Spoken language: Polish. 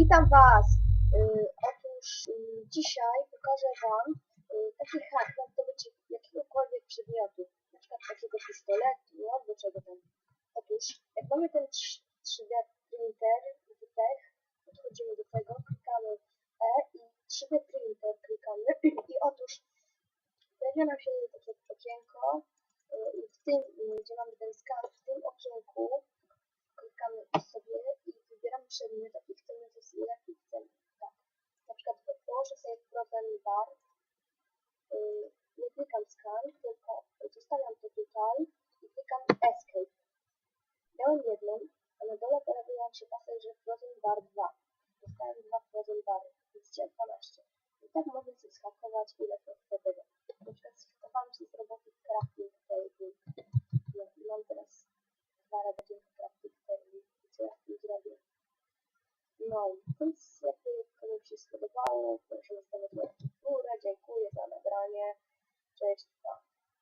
Witam Was! Y, otóż y, dzisiaj pokażę Wam y, taki hack na zdobycie jakiegokolwiek przedmiotu, na przykład takiego pistoletu albo czego tam. Otóż jak mamy ten 3D printer, podchodzimy do tego, klikamy E i 3D printer klikamy i otóż pojawia nam się takie okienko y, i w tym, y, gdzie mamy ten skan, w tym okienku klikamy sobie i wybieramy przedmiot, jaki chcemy, to jest jaki chcemy. Tak. Na przykład położę problem bar, yy, nie klikam scan, tylko zostawiam to tutaj i klikam escape. Miałem jedną, a na dole pojawił nam się pasek, że Frozen Bar 2. Dostałem dwa Frozen Bary, widzicie, 12. I tak mogę sobie schakować ile to tego. Na przykład schakowałem się z roboty crafting table. No, mam teraz dwa roboty crafting table. I co ja z tym zrobię? No, więc jakby Netflix